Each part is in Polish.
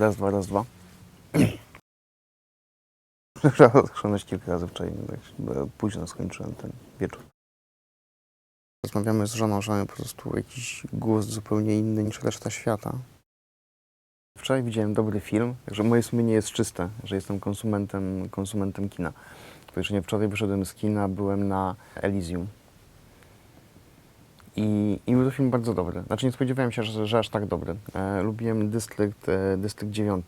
Raz, dwa, raz, dwa. Chrzonąć kilka razy wczoraj, tak bo późno skończyłem ten wieczór. Rozmawiamy z żoną, że mamy po prostu jakiś gust zupełnie inny niż reszta świata. Wczoraj widziałem dobry film, także moje sumienie jest czyste, że jestem konsumentem, konsumentem kina. Faktycznie wczoraj wyszedłem z kina, byłem na Elysium. I, I był to film bardzo dobry. Znaczy nie spodziewałem się, że, że aż tak dobry. E, lubiłem Dystrykt, e, Dystrykt 9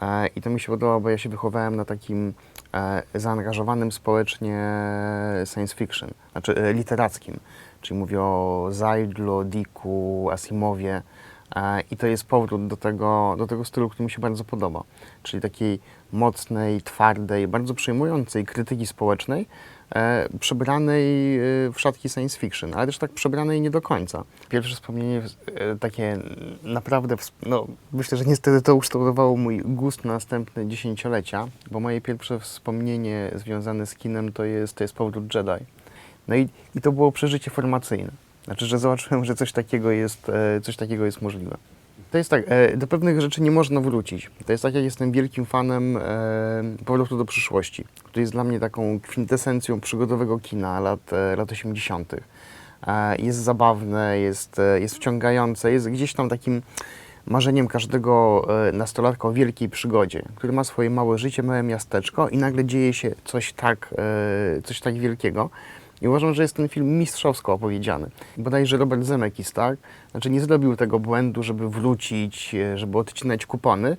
e, i to mi się podobało, bo ja się wychowałem na takim e, zaangażowanym społecznie science fiction, znaczy e, literackim. Czyli mówię o Zajdlu, Dicku, Asimowie. E, I to jest powrót do tego, do tego stylu, który mi się bardzo podoba. Czyli takiej mocnej, twardej, bardzo przejmującej krytyki społecznej, przebranej e, w szatki science fiction, ale też tak przebranej nie do końca. Pierwsze wspomnienie e, takie naprawdę, no myślę, że niestety to ukształtowało mój gust na następne dziesięciolecia, bo moje pierwsze wspomnienie związane z kinem to jest, to jest powrót Jedi. No i, i to było przeżycie formacyjne. Znaczy, że zobaczyłem, że coś takiego jest, e, coś takiego jest możliwe. To jest tak, e, do pewnych rzeczy nie można wrócić. To jest tak, jak jestem wielkim fanem e, Powrotu do przyszłości, który jest dla mnie taką kwintesencją przygodowego kina lat, e, lat 80. E, Jest zabawne, jest, jest wciągające, jest gdzieś tam takim marzeniem każdego nastolatka o wielkiej przygodzie, który ma swoje małe życie, małe miasteczko i nagle dzieje się coś tak, coś tak wielkiego. I uważam, że jest ten film mistrzowsko opowiedziany. Bodajże Robert Zemeckis, tak? Znaczy nie zrobił tego błędu, żeby wrócić, e, żeby odcinać kupony.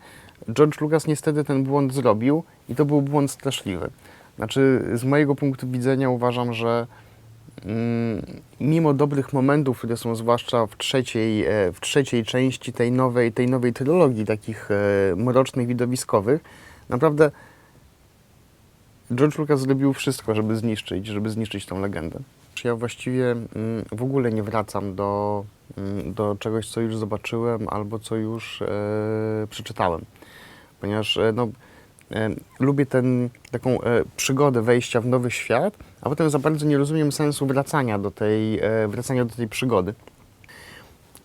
George Lucas niestety ten błąd zrobił i to był błąd straszliwy. Znaczy z mojego punktu widzenia uważam, że mm, mimo dobrych momentów, które są zwłaszcza w trzeciej, e, w trzeciej części tej nowej, tej nowej trylogii takich e, mrocznych, widowiskowych, naprawdę George Lucas zrobił wszystko, żeby zniszczyć, żeby zniszczyć tą legendę. Ja właściwie mm, w ogóle nie wracam do, mm, do czegoś, co już zobaczyłem albo co już e, przeczytałem, ponieważ e, no, e, lubię ten, taką e, przygodę wejścia w nowy świat, a potem za bardzo nie rozumiem sensu wracania do tej, e, wracania do tej przygody.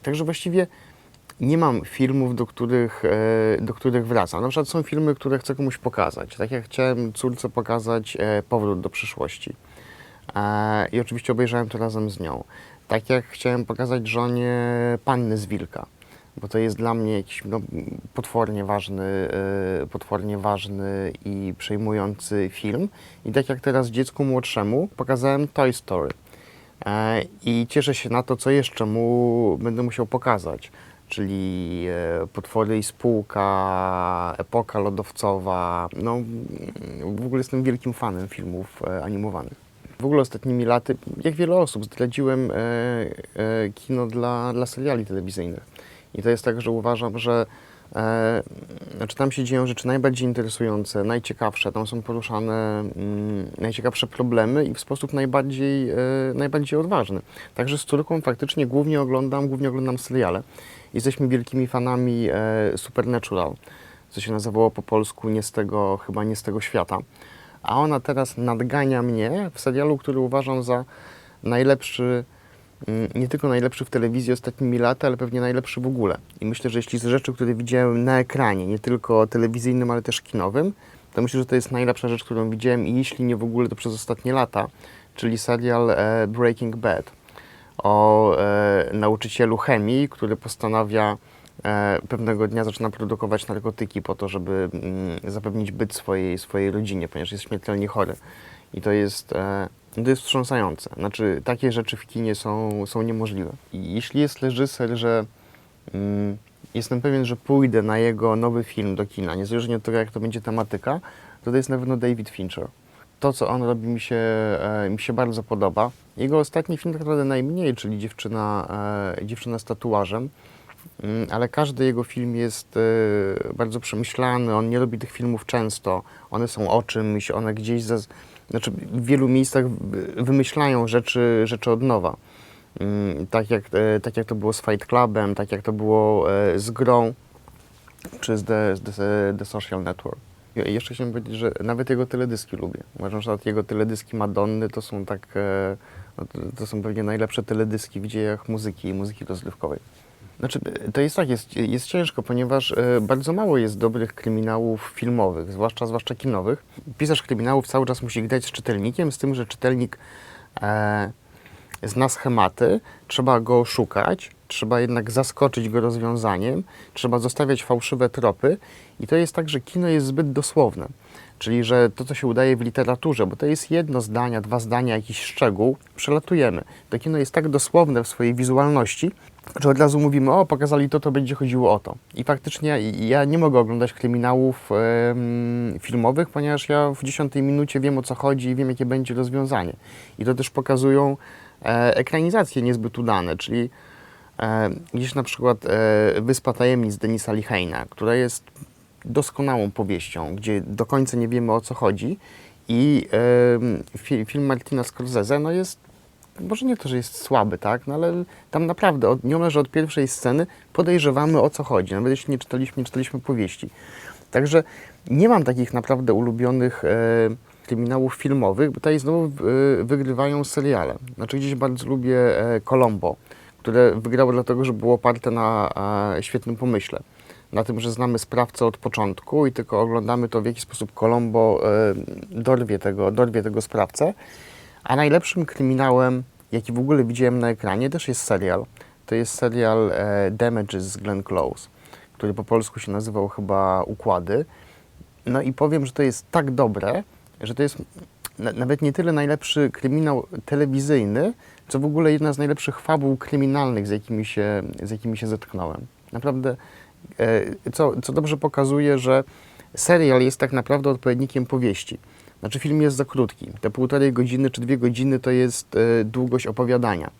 Także właściwie nie mam filmów, do których, e, do których wracam. Na przykład są filmy, które chcę komuś pokazać. Tak jak chciałem córce pokazać e, Powrót do przyszłości. E, I oczywiście obejrzałem to razem z nią. Tak jak chciałem pokazać żonie Panny z Wilka. Bo to jest dla mnie jakiś no, potwornie ważny, potwornie ważny i przejmujący film. I tak jak teraz dziecku młodszemu pokazałem Toy Story. I cieszę się na to, co jeszcze mu będę musiał pokazać. Czyli e, Potwory i Spółka, Epoka Lodowcowa. No, w ogóle jestem wielkim fanem filmów e, animowanych. W ogóle ostatnimi laty, jak wiele osób, zdradziłem e, kino dla, dla seriali telewizyjnych. I to jest tak, że uważam, że e, znaczy tam się dzieją rzeczy najbardziej interesujące, najciekawsze, tam są poruszane mm, najciekawsze problemy i w sposób najbardziej, e, najbardziej odważny. Także z córką faktycznie głównie oglądam, głównie oglądam seriale. Jesteśmy wielkimi fanami e, Supernatural, co się nazywało po polsku nie z tego, chyba nie z tego świata. A ona teraz nadgania mnie w serialu, który uważam za najlepszy, mm, nie tylko najlepszy w telewizji ostatnimi laty, ale pewnie najlepszy w ogóle. I myślę, że jeśli z rzeczy, które widziałem na ekranie, nie tylko telewizyjnym, ale też kinowym, to myślę, że to jest najlepsza rzecz, którą widziałem i jeśli nie w ogóle, to przez ostatnie lata, czyli serial e, Breaking Bad o e, nauczycielu chemii, który postanawia e, pewnego dnia zaczyna produkować narkotyki po to, żeby mm, zapewnić byt swojej, swojej rodzinie, ponieważ jest śmiertelnie chory. I to jest, e, to jest wstrząsające. Znaczy, takie rzeczy w kinie są, są niemożliwe. I jeśli jest reżyser, że mm, jestem pewien, że pójdę na jego nowy film do kina, niezależnie od tego, jak to będzie tematyka, to to jest na pewno David Fincher. To, co on robi, mi się, e, mi się bardzo podoba. Jego ostatni film tak naprawdę najmniej, czyli Dziewczyna, e, dziewczyna z tatuażem, Mm, ale każdy jego film jest e, bardzo przemyślany, on nie robi tych filmów często, one są o czymś, one gdzieś, zaz... znaczy w wielu miejscach wy- wymyślają rzeczy, rzeczy od nowa. Mm, Tak jak, tak jak to było z Fight Clubem, tak jak to było z Grą, czy z The, z The, The Social Network. Jeszcze chciałem powiedzieć, że nawet jego teledyski lubię. Uważam, że jego teledyski Madonny to są tak, e, no to, to są pewnie najlepsze teledyski w dziejach muzyki i muzyki rozrywkowej. Znaczy, to jest tak, jest, jest ciężko, ponieważ e, bardzo mało jest dobrych kryminałów filmowych, zwłaszcza, zwłaszcza kinowych. Pisarz kryminałów cały czas musi grać z czytelnikiem, z tym, że czytelnik e, zna schematy, trzeba go szukać, trzeba jednak zaskoczyć go rozwiązaniem, trzeba zostawiać fałszywe tropy i to jest tak, że kino jest zbyt dosłowne. Czyli, że to, co się udaje w literaturze, bo to jest jedno zdania, dwa zdania, jakiś szczegół, przelatujemy. To kino jest tak dosłowne w swojej wizualności, że od razu mówimy, o, pokazali to, to będzie chodziło o to. I faktycznie ja nie mogę oglądać kryminałów em, filmowych, ponieważ ja w dziesiątej minucie wiem, o co chodzi i wiem, jakie będzie rozwiązanie. I to też pokazują e, ekranizacje niezbyt udane, czyli e, gdzieś na przykład e, Wyspa Tajemnic Denisa Lichejna, która jest doskonałą powieścią, gdzie do końca nie wiemy o co chodzi i film Martina Scorsese no jest, może nie to, że jest słaby, tak, no ale tam naprawdę od, nieomalże od pierwszej sceny podejrzewamy o co chodzi, nawet jeśli nie czytaliśmy, nie czytaliśmy powieści. Także nie mam takich naprawdę ulubionych e, kryminałów filmowych, bo tutaj znowu e, wygrywają seriale. Znaczy gdzieś bardzo lubię e, Colombo, które wygrało dlatego, że było oparte na e, świetnym pomyśle. Na tym, że znamy sprawcę od początku i tylko oglądamy to, w jaki sposób Colombo e, dorwie, tego, dorwie tego sprawcę. A najlepszym kryminałem, jaki w ogóle widziałem na ekranie, też jest serial. To jest serial e, Damages z Glenn Close, który po polsku się nazywał chyba Układy. No i powiem, że to jest tak dobre, że to jest na, nawet nie tyle najlepszy kryminał telewizyjny, co w ogóle jedna z najlepszych fabuł kryminalnych, z jakimi się, z jakimi się zetknąłem. Naprawdę, e, co, co dobrze pokazuje, że serial jest tak naprawdę odpowiednikiem powieści. Znaczy film jest za krótki. Te półtorej godziny czy dwie godziny to jest e, długość opowiadania.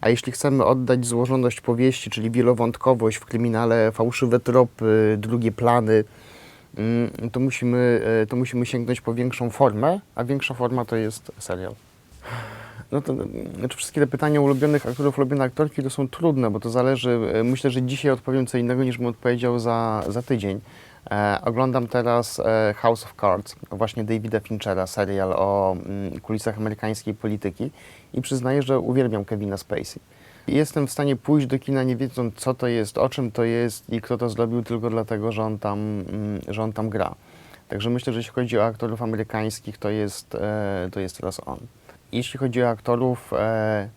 A jeśli chcemy oddać złożoność powieści, czyli wielowątkowość w kryminale, fałszywe tropy, drugie plany, mm, to musimy, e, to musimy sięgnąć po większą formę, a większa forma to jest serial. No to znaczy wszystkie te pytania ulubionych aktorów, ulubione aktorki to są trudne, bo to zależy. e, Myślę, że dzisiaj odpowiem co innego niż bym odpowiedział za, za tydzień. E, oglądam teraz e, House of Cards, właśnie Davida Finchera, serial o mm, kulisach amerykańskiej polityki i przyznaję, że uwielbiam Kevina Spacey. Jestem w stanie pójść do kina nie wiedząc co to jest, o czym to jest i kto to zrobił tylko dlatego, że on tam, mm, że on tam gra. Także myślę, że jeśli chodzi o aktorów amerykańskich, to jest, e, to jest teraz on. Jeśli chodzi o aktorów, e,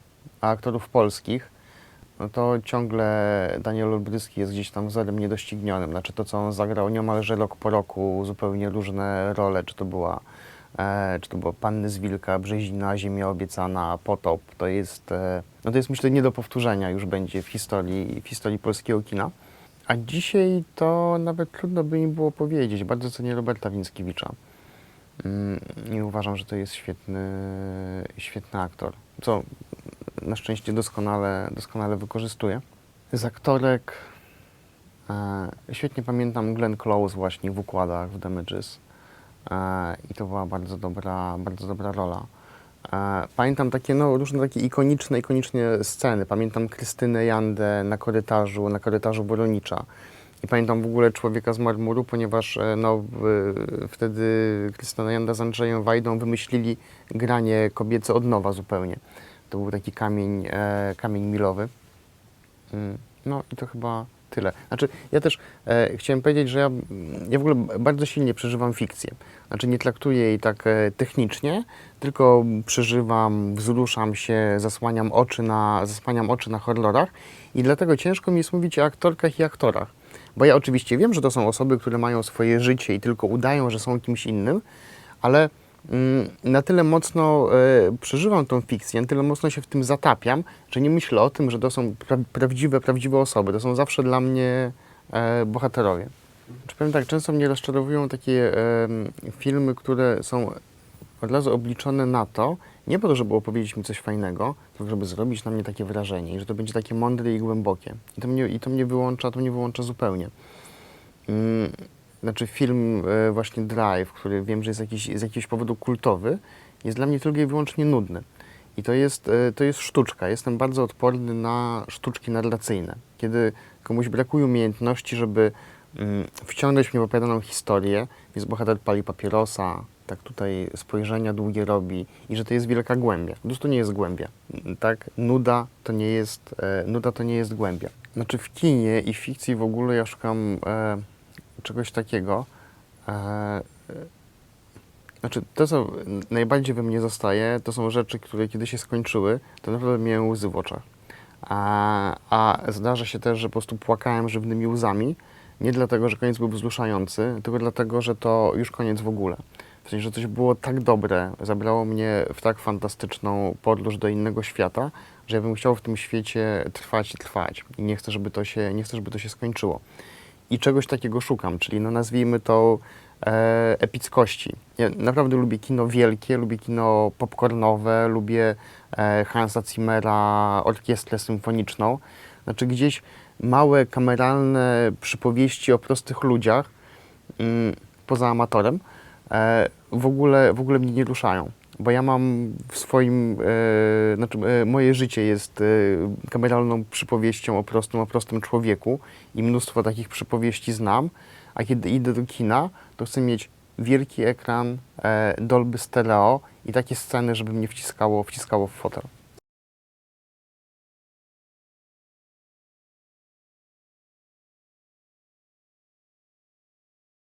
aktorów polskich, no to ciągle Daniel Olbryski jest gdzieś tam wzorem niedoścignionym. Znaczy to, co on zagrał niemalże rok po roku, zupełnie różne role, czy to była, e, czy to była Panny z Wilka, Brzezina, Ziemia Obiecana, Potop, to jest, e, no to jest myślę nie do powtórzenia już będzie w historii, w historii polskiego kina. A dzisiaj to nawet trudno by mi było powiedzieć. Bardzo cenię Roberta Winckiewicza. Mm, I uważam, że to jest świetny, świetny aktor, co na szczęście doskonale, doskonale wykorzystuje. Z aktorek e, świetnie pamiętam Glenn Close właśnie w układach, w Damages. E, I to była bardzo dobra, bardzo dobra rola. E, pamiętam takie no, różne takie ikoniczne, ikoniczne sceny. Pamiętam Krystynę Jandę na korytarzu, na korytarzu Boronicza. I pamiętam w ogóle Człowieka z marmuru, ponieważ e, no, wtedy Krystyna Janda z Andrzejem Wajdą wymyślili granie kobiece od nowa zupełnie. To był taki kamień, e, kamień milowy. Mm, No i to chyba tyle. Znaczy, ja też e, chciałem powiedzieć, że ja, ja w ogóle bardzo silnie przeżywam fikcję. Znaczy, nie traktuję jej tak e, technicznie, tylko przeżywam, wzruszam się, zasłaniam oczy na, zasłaniam oczy na horrorach i dlatego ciężko mi jest mówić o aktorkach i aktorach. Bo ja oczywiście wiem, że to są osoby, które mają swoje życie i tylko udają, że są kimś innym, ale mm, na tyle mocno e, przeżywam tą fikcję, na tyle mocno się w tym zatapiam, że nie myślę o tym, że to są pra prawdziwe, prawdziwe osoby. To są zawsze dla mnie e, bohaterowie. Czy powiem tak, często mnie rozczarowują takie filmy, które są od razu obliczone na to, nie po to, żeby opowiedzieć mi coś fajnego, tylko żeby zrobić na mnie takie wrażenie i że to będzie takie mądre i głębokie. I to mnie, i to mnie wyłącza, to mnie wyłącza zupełnie. Mm, znaczy film e, właśnie Drive, który wiem, że jest jakiś, z jakiegoś powodu kultowy, jest dla mnie tylko i wyłącznie nudny. I to jest, e, to jest sztuczka. Jestem bardzo odporny na sztuczki narracyjne. Kiedy komuś brakuje umiejętności, żeby mm, wciągnąć mnie w opowiadaną historię, więc bohater pali papierosa, tak tutaj spojrzenia długie robi i że to jest wielka głębia. Po prostu nie jest głębia. Tak? Nuda to nie jest, e, nuda to nie jest głębia. Znaczy w kinie i w fikcji w ogóle ja szukam e, czegoś takiego. E, e, znaczy to, co najbardziej we mnie zostaje, to są rzeczy, które kiedy się skończyły, to naprawdę miałem łzy w oczach. A, a zdarza się też, że po prostu płakałem żywnymi łzami. Nie dlatego, że koniec był wzruszający, tylko dlatego, że to już koniec w ogóle. Sensie, że coś było tak dobre, zabrało mnie w tak fantastyczną podróż do innego świata, że ja bym chciał w tym świecie trwać i trwać. I nie chcę, żeby to się, nie chcę, żeby to się skończyło. I czegoś takiego szukam, czyli no nazwijmy to e, epickości. Ja naprawdę lubię kino wielkie, lubię kino popcornowe, lubię e, Hansa Zimmera, orkiestrę symfoniczną. Znaczy gdzieś małe, kameralne przypowieści o prostych ludziach, mm, poza amatorem, e, w, ogóle, w ogóle mnie nie ruszają. Bo ja mam w swoim, e, znaczy e, moje życie jest e, kameralną przypowieścią o prostym, o prostym człowieku i mnóstwo takich przypowieści znam, a kiedy idę do kina, to chcę mieć wielki ekran, e, Dolby Stereo i takie sceny, żeby mnie wciskało, wciskało w fotel.